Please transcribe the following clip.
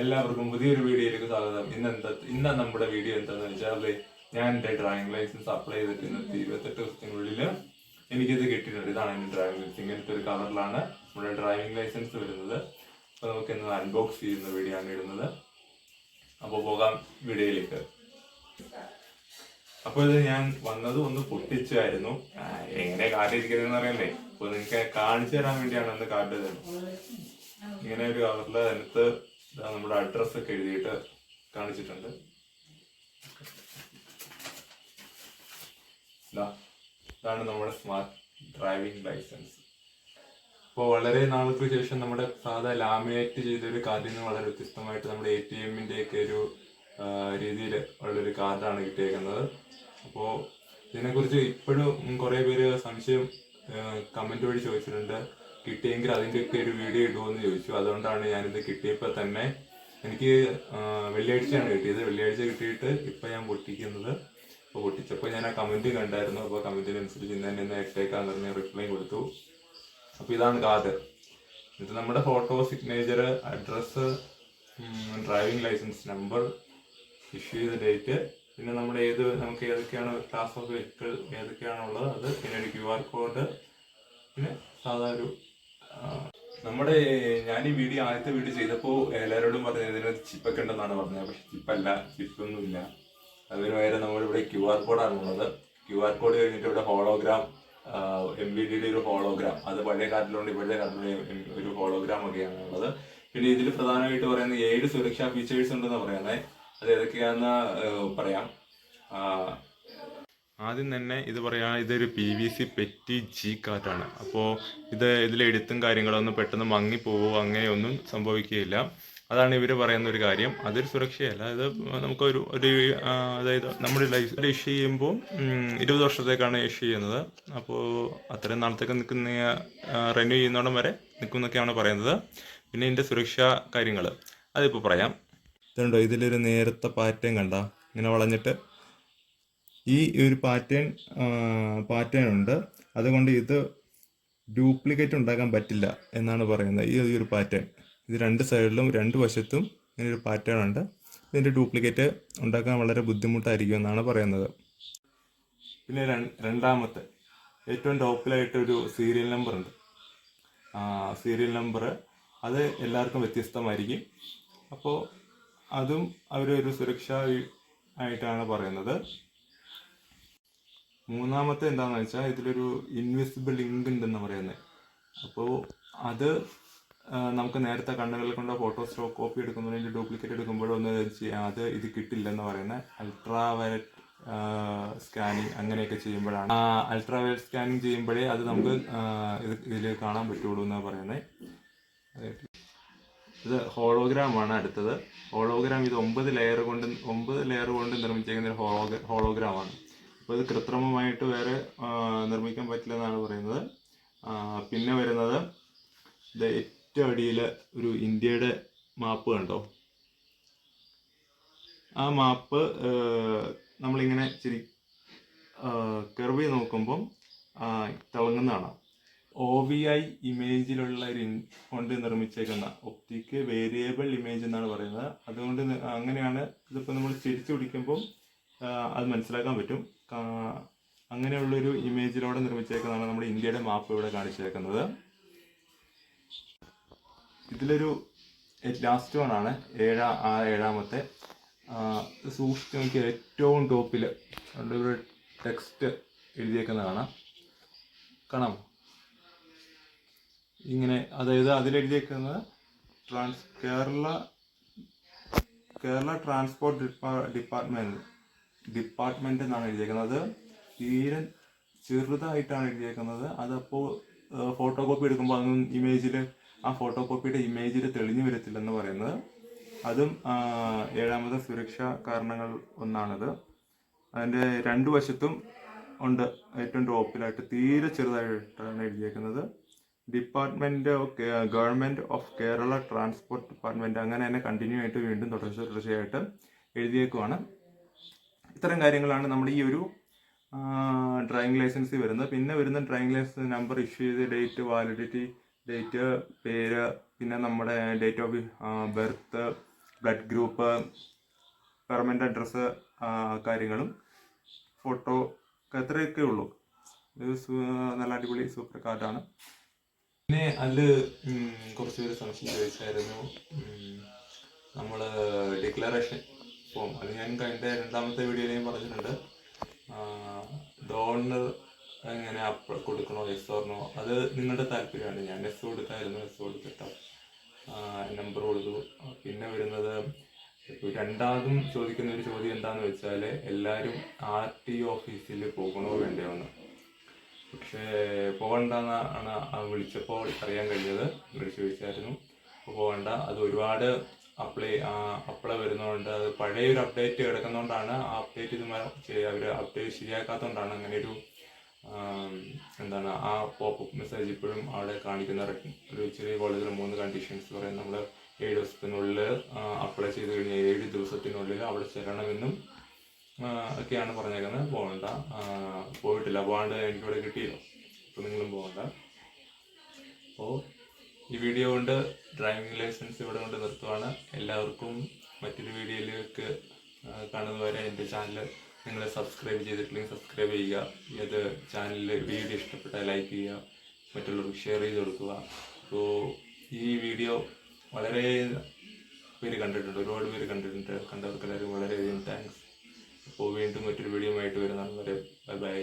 എല്ലാവർക്കും പുതിയൊരു വീഡിയോയിലേക്ക് സ്വാഗതം. ഇന്ന് എന്താ ഇന്ന് നമ്മുടെ വീഡിയോ എന്താണെന്ന് വെച്ചാൽ ഞാൻ എന്റെ ഡ്രൈവിംഗ് ലൈസൻസ് അപ്ലൈ ചെയ്തിട്ട് ഇരുപത്തെട്ട് ദിവസത്തിനുള്ളിൽ എനിക്കിത് കിട്ടിയിട്ടുണ്ട്. ഇതാണ് എന്റെ ഡ്രൈവിംഗ് ലൈസൻസ് ഇങ്ങനത്തെ ഒരു കവറിലാണ് നമ്മുടെ ഡ്രൈവിംഗ് ലൈസൻസ് വരുന്നത്. അപ്പോൾ നമുക്ക് ഇന്ന് അൺബോക്സ് ചെയ്യുന്ന വീഡിയോ ആണ് ഇടുന്നത്. അപ്പോൾ പോകാം വീഡിയോയിലേക്ക്. അപ്പോൾ ഇത് ഞാൻ വന്നത് ഒന്ന് പൊട്ടിച്ചായിരുന്നു. എങ്ങനെ കാർഡ് ഇരിക്കുന്നതെന്ന് അറിയണ്ടേ അപ്പോൾ നിങ്ങൾക്ക് കാണിച്ചു തരാൻ വേണ്ടിയാണ് അന്ന് കാർഡ് ഇങ്ങനെ ഒരു കവറിൽ അതിനകത്ത് ഇതാ നമ്മുടെ അഡ്രസ് ഒക്കെ എഴുതിയിട്ട് കാണിച്ചിട്ടുണ്ട്. ഇതാ ഇതാണ് നമ്മുടെ സ്മാർട്ട് ഡ്രൈവിംഗ് ലൈസൻസ് അപ്പോൾ വളരെ നാൾക്ക് ശേഷം നമ്മുടെ സാധാ ലാമിനേറ്റ് ചെയ്തൊരു കാർഡിൽ നിന്ന് വളരെ വ്യത്യസ്തമായിട്ട് നമ്മുടെ എ ടി എമ്മിന്റെ ഒക്കെ ഒരു രീതിയിൽ ഉള്ളൊരു കാർഡാണ് കിട്ടിയേക്കുന്നത്. അപ്പോൾ ഇതിനെക്കുറിച്ച് ഇപ്പോഴും കുറേ പേര് സംശയം കമന്റ് വഴി ചോദിച്ചിട്ടുണ്ട്. കിട്ടിയെങ്കിൽ അതിന്റെയൊക്കെ ഒരു വീഡിയോ ഇടുമെന്ന് ചോദിച്ചു. അതുകൊണ്ടാണ് ഞാനിത് കിട്ടിയപ്പോൾ തന്നെ എനിക്ക് വെള്ളിയാഴ്ചയാണ് കിട്ടിയത്. വെള്ളിയാഴ്ച കിട്ടിയിട്ട് ഇപ്പം ഞാൻ പൊട്ടിക്കുന്നത്. അപ്പോൾ പൊട്ടിച്ചപ്പോൾ ഞാൻ ആ കമന്റ് കണ്ടായിരുന്നു. അപ്പോൾ കമന്റിനനുസരിച്ച് ഇന്ന് തന്നെ ഇന്ന് ഇട്ടേക്കാന്ന് പറഞ്ഞ് റിപ്ലൈ കൊടുത്തു. അപ്പോൾ ഇതാണ് കാർഡ് ഇത് നമ്മുടെ photo signature address driving licence number issue ചെയ്ത ഡേറ്റ് പിന്നെ നമ്മുടെ ഏത് നമുക്ക് ഏതൊക്കെയാണ് ക്ലാസ് ഓഫ് വെഹിക്കിൾ ഏതൊക്കെയാണുള്ളത് അത് പിന്നെ ഒരു ക്യു ആർ കോഡ് പിന്നെ സാധാ ഒരു നമ്മുടെ ഞാൻ ഈ വീഡിയോ ആദ്യത്തെ വീഡിയോ ചെയ്തപ്പോൾ എല്ലാവരോടും പറഞ്ഞത് ഇതിനകത്ത് ചിപ്പൊക്കെ ഉണ്ടെന്നാണ് പറഞ്ഞത്. പക്ഷെ ചിപ്പല്ല ചിപ്പൊന്നും ഇല്ല അതിന് പകരം നമ്മളിവിടെ ക്യു ആർ കോഡാണ് ഉള്ളത്. ക്യു ആർ കോഡ് കഴിഞ്ഞിട്ട് ഇവിടെ ഹോളോഗ്രാം എം ബി ഡിയുടെ ഒരു ഹോളോഗ്രാം. അത് പഴയ കാർഡിലുണ്ട് ഇപ്പോഴത്തെ കാർഡിലുണ്ട് ഒരു ഹോളോഗ്രാം ഒക്കെയാണ് ഉള്ളത്. പിന്നെ ഇതിൽ പ്രധാനമായിട്ട് പറയുന്ന ഏഴ് സുരക്ഷാ ഫീച്ചേഴ്സ് ഉണ്ടെന്ന് പറയുന്നത് അത് ഏതൊക്കെയാണെന്ന് പറയാം. ആദ്യം തന്നെ ഇത് പറയാ ഇതൊരു P V C PET G കാറ്റാണ്. അപ്പോൾ ഇത് ഇതിലെ എഴുത്തും കാര്യങ്ങളൊന്നും പെട്ടെന്ന് മങ്ങിപ്പോവോ അങ്ങനെയൊന്നും സംഭവിക്കുകയില്ല. അതാണ് ഇവർ പറയുന്ന ഒരു കാര്യം. അതൊരു സുരക്ഷയല്ല. ഇത് നമുക്കൊരു ഒരു അതായത് നമ്മുടെ ലൈഫ് ഇഷ്യൂ ചെയ്യുമ്പോൾ ഇരുപത് വർഷത്തേക്കാണ് ഇഷ്യൂ ചെയ്യുന്നത്. അപ്പോൾ അത്രയും നാളത്തേക്ക് നിൽക്കുന്ന റെന്യൂ ചെയ്യുന്നോടം വരെ നിൽക്കുന്നൊക്കെയാണ് പറയുന്നത്. പിന്നെ ഇതിന്റെ സുരക്ഷാ കാര്യങ്ങൾ അതിപ്പോൾ പറയാം. ഇതുണ്ടോ? ഇതിലൊരു നേരത്തെ പാറ്റേൺ കണ്ട? ഇങ്ങനെ വളഞ്ഞിട്ട്? ഈ ഒരു പാറ്റേൺ പാറ്റേൺ ഉണ്ട്. അതുകൊണ്ട് ഇത് ഡ്യൂപ്ലിക്കേറ്റ് ഉണ്ടാക്കാൻ പറ്റില്ല എന്നാണ് പറയുന്നത് ഈ ഒരു പാറ്റേൺ ഇത് രണ്ട് സൈഡിലും രണ്ട് വശത്തും ഇങ്ങനെ ഒരു പാറ്റേൺ ഉണ്ട്. ഇതിന്റെ ഡ്യൂപ്ലിക്കേറ്റ് ഉണ്ടാക്കാൻ വളരെ ബുദ്ധിമുട്ടായിരിക്കും എന്നാണ് പറയുന്നത്. പിന്നെ രണ്ടാമത്തെ ഏറ്റവും ടോപ്പിലായിട്ട് ഒരു സീരിയൽ നമ്പർ ഉണ്ട്. സീരിയൽ നമ്പർ അത് എല്ലാവർക്കും വ്യത്യസ്തമായിരിക്കും. അപ്പോൾ അതും അവരൊരു സുരക്ഷ ആയിട്ടാണ് പറയുന്നത്. മൂന്നാമത്തെ എന്താണെന്ന് വെച്ചാൽ ഇതിലൊരു ഇൻവിസിബിൾ ലിങ്ക് ഉണ്ടെന്ന് പറയുന്നത് അപ്പോൾ അത് നമുക്ക് നേരത്തെ കണ്ണുകളിൽ കൊണ്ട് ഫോട്ടോ സ്റ്റോക്ക് കോപ്പി എടുക്കുന്നതിന്റെ ഡ്യൂപ്ലിക്കേറ്റ് എടുക്കുമ്പോഴൊന്ന് ചെയ്യാം അത് ഇത് കിട്ടില്ലെന്ന് പറയുന്നത് അൾട്രാ വയലറ്റ് സ്കാനിങ് അങ്ങനെയൊക്കെ ചെയ്യുമ്പോഴാണ്. അൾട്രാ വയലറ്റ് സ്കാനിങ് ചെയ്യുമ്പോഴേ അത് നമുക്ക് ഇത് ഇതിൽ കാണാൻ പറ്റുള്ളൂ എന്നാണ് പറയുന്നത് ഇത് ഹോളോഗ്രാം ആണ് അടുത്തത്. ഹോളോഗ്രാം ഇത് ഒമ്പത് ലെയർ കൊണ്ട് ഒമ്പത് ലെയർ കൊണ്ട് നിർമ്മിച്ചേക്കുന്ന ഒരു ഹോളോഗ്ര ഹോളോഗ്രാം ആണ്. അപ്പോൾ ഇത് കൃത്രിമമായിട്ട് വേറെ നിർമ്മിക്കാൻ പറ്റില്ല എന്നാണ് പറയുന്നത് പിന്നെ വരുന്നത് ഇത് ഏറ്റവും അടിയിൽ ഒരു ഇന്ത്യയുടെ മാപ്പ് കണ്ടോ? ആ മാപ്പ് നമ്മളിങ്ങനെ ഇച്ചിരി കെർവ് നോക്കുമ്പം തിളങ്ങുന്നതാണ്. ഒ വി ഐ ഇമേജിലുള്ള ഒരു കൊണ്ട് നിർമ്മിച്ചേക്കുന്ന ഒപ്റ്റിക് വേരിയബിൾ ഇമേജ് എന്നാണ് പറയുന്നത്. അതുകൊണ്ട് അങ്ങനെയാണ് ഇതിപ്പോൾ നമ്മൾ ചിരിച്ചു പിടിക്കുമ്പോൾ അത് മനസ്സിലാക്കാൻ പറ്റും. അങ്ങനെയുള്ളൊരു ഇമേജിലൂടെ നിർമ്മിച്ചേക്കുന്നതാണ് നമ്മുടെ ഇന്ത്യയുടെ മാപ്പ് ഇവിടെ കാണിച്ചേക്കുന്നത്. ഇതിലൊരു ലാസ്റ്റ് വൺ ആണ്. ഏഴാ ആ ഏഴാമത്തെ. സൂക്ഷിച്ച് നോക്കിയ ഏറ്റവും ടോപ്പിൽ ഒരു ടെക്സ്റ്റ് എഴുതിയേക്കുന്നതാണ്. കാണാമോ ഇങ്ങനെ അതായത് അതിലെഴുതിയേക്കുന്നത് ട്രാൻസ് കേരള കേരള ട്രാൻസ്പോർട്ട് ഡിപ്പാ ഡിപ്പാർട്ട്മെന്റ് ഡിപ്പാർട്ട്മെന്റ് എന്നാണ് എഴുതിയേക്കുന്നത്. തീരെ ചെറുതായിട്ടാണ് എഴുതിയേക്കുന്നത്. അതപ്പോൾ ഫോട്ടോ കോപ്പി എടുക്കുമ്പോൾ അതൊന്നും ഇമേജിൽ ആ ഫോട്ടോ കോപ്പിയുടെ ഇമേജിൽ തെളിഞ്ഞു വരത്തില്ലെന്ന് പറയുന്നത്. അതും ഏഴാമത് ഏഴാമത്തെ സുരക്ഷാ കാരണങ്ങൾ ഒന്നാണത്. അതിന്റെ രണ്ടു വശത്തും ഉണ്ട് ഏറ്റവും ടോപ്പിലായിട്ട് തീരെ ചെറുതായിട്ടാണ് എഴുതിയേക്കുന്നത്. Department of government of Kerala transport department അങ്ങനെ തന്നെ കണ്ടിന്യൂ ആയിട്ട് വീണ്ടും തുടർച്ച തുടർച്ചയായിട്ട് എഴുതിയേക്കുവാണ്. ഇത്തരം കാര്യങ്ങളാണ് നമ്മൾ ഈ ഒരു ഡ്രൈവിംഗ് ലൈസൻസ് വരുന്നത്. പിന്നെ വരുന്ന ഡ്രൈവിംഗ് ലൈസൻസ് നമ്പർ ഇഷ്യൂ ചെയ്ത ഡേറ്റ് വാലിഡിറ്റി ഡേറ്റ് പേര് പിന്നെ നമ്മുടെ date of birth blood group permanent address കാര്യങ്ങളും ഫോട്ടോ അത്രയൊക്കെ ഉള്ളൂ. നല്ല അടിപൊളി സൂപ്പർ കാർഡാണ് പിന്നെ അതിൽ കുറച്ച് പേര് സംശയം ചോദിച്ചായിരുന്നു. നമ്മൾ ഡിക്ലറേഷൻ ഫോം അത് ഞാൻ എന്റെ രണ്ടാമത്തെ വീഡിയോയിൽ ഞാൻ പറഞ്ഞിട്ടുണ്ട്. ഡോണർ എങ്ങനെ കൊടുക്കണോ എസ് ഓർണോ അത് നിങ്ങളുടെ താല്പര്യമാണ്. ഞാൻ എസ് കൊടുത്തായിരുന്നു എസ് കൊടുത്തിട്ട്. നമ്പർ കൊടുത്തു. പിന്നെ വരുന്നത് രണ്ടാമതും ചോദിക്കുന്ന ഒരു ചോദ്യം എന്താന്ന് വെച്ചാൽ എല്ലാവരും ആർ ടി ഓഫീസിൽ പോകണോ വേണ്ടയോ എന്ന് പക്ഷേ പോകണ്ടെന്ന് ആണ് ആ വിളിച്ചപ്പോൾ അറിയാൻ കഴിഞ്ഞത്. വിളിച്ചു ചോദിച്ചായിരുന്നു. പോകണ്ട. അത് ഒരുപാട് അപ്ലൈ അപ്ലൈ വരുന്നതുകൊണ്ട് അത് പഴയ ഒരു അപ്ഡേറ്റ് കിടക്കുന്നതുകൊണ്ടാണ് ആ അപ്ഡേറ്റ് ഇത് അവർ അപ്ഡേറ്റ് ശരിയാക്കാത്തതുകൊണ്ടാണ് അങ്ങനെ ഒരു എന്താണ് ആ പോപ്പ് മെസ്സേജ് ഇപ്പോഴും അവിടെ കാണിക്കുന്ന ഒരു ചെറിയ കോളേജിൽ മൂന്ന് കണ്ടീഷൻസ് പറയും നമ്മൾ ഏഴ് ദിവസത്തിനുള്ളിൽ അപ്ലൈ ചെയ്ത് കഴിഞ്ഞാൽ ഏഴ് ദിവസത്തിനുള്ളിൽ അവിടെ ചെല്ലണമെന്നും ഒക്കെയാണ് പറഞ്ഞേക്കുന്നത്. പോകണ്ട. പോയിട്ടില്ല. പോകാണ്ട് എനിക്കിവിടെ കിട്ടിയില്ല. അപ്പോൾ നിങ്ങളും പോകണ്ട. അപ്പോൾ ഈ വീഡിയോ കൊണ്ട് ഡ്രൈവിംഗ് ലൈസൻസ് ഇവിടെ കൊണ്ട് നിർത്തുവാണ്. എല്ലാവർക്കും മറ്റൊരു വീഡിയോയിലേക്ക് കാണുന്നവരെ എന്റെ ചാനൽ നിങ്ങൾ സബ്സ്ക്രൈബ് ചെയ്തിട്ടില്ലെങ്കിൽ സബ്സ്ക്രൈബ് ചെയ്യുക. ഇത് ചാനലിൽ വീഡിയോ ഇഷ്ടപ്പെട്ടാൽ ലൈക്ക് ചെയ്യുക. മറ്റുള്ളവർക്ക് ഷെയർ ചെയ്ത് കൊടുക്കുക. അപ്പോൾ ഈ വീഡിയോ വളരെ പേര് കണ്ടിട്ടുണ്ട്. ഒരുപാട് പേര് കണ്ടിട്ടുണ്ട്. കണ്ടവർക്ക് എല്ലാവരും വളരെയധികം താങ്ക്സ് അപ്പോൾ വീണ്ടും മറ്റൊരു വീഡിയോ ആയിട്ട് വരുന്നതാണ് വരെ ബൈ ബൈ